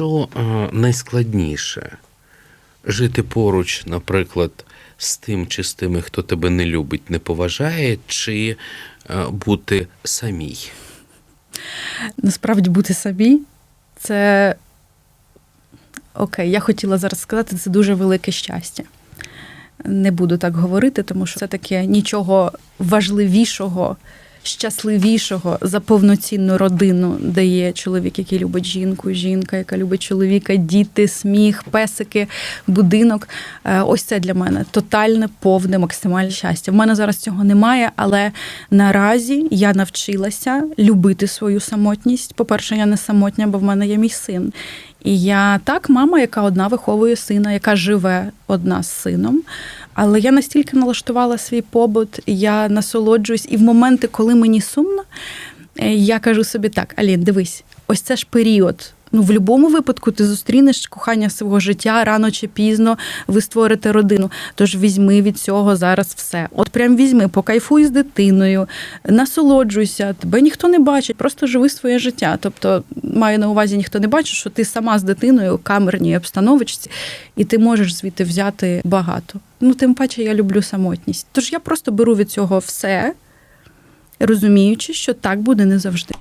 що е, найскладніше жити поруч, наприклад, з тим чи з тими, хто тебе не любить, не поважає, чи е, бути самій? Насправді бути собі це окей, я хотіла зараз сказати, це дуже велике щастя. Не буду так говорити, тому що це таке нічого важливішого, щасливішого за повноцінну родину, де є чоловік, який любить жінку, жінка, яка любить чоловіка, діти, сміх, песики, будинок. Е, Ось це для мене тотальне, повне, максимальне щастя. В мене зараз цього немає, але наразі я навчилася любити свою самотність. По-перше, я не самотня, бо в мене є мій син. І я так, мама, яка одна виховує сина, яка живе одна з сином. Але я настільки налаштувала свій побут, я насолоджуюсь, і в моменти, коли мені сумно, е, я кажу собі так: Алін, дивись, ось це ж період. Ну, в будь-якому випадку ти зустрінеш кохання свого життя рано чи пізно, ви створите родину. Тож візьми від цього зараз все. От прям візьми, покайфуй з дитиною, насолоджуйся, тебе ніхто не бачить, просто живи своє життя. Тобто, маю на увазі, ніхто не бачить, що ти сама з дитиною у камерній обстановочці, і ти можеш звідти взяти багато. Ну, тим паче я люблю самотність. Тож я просто беру від цього все, розуміючи, що так буде не завжди.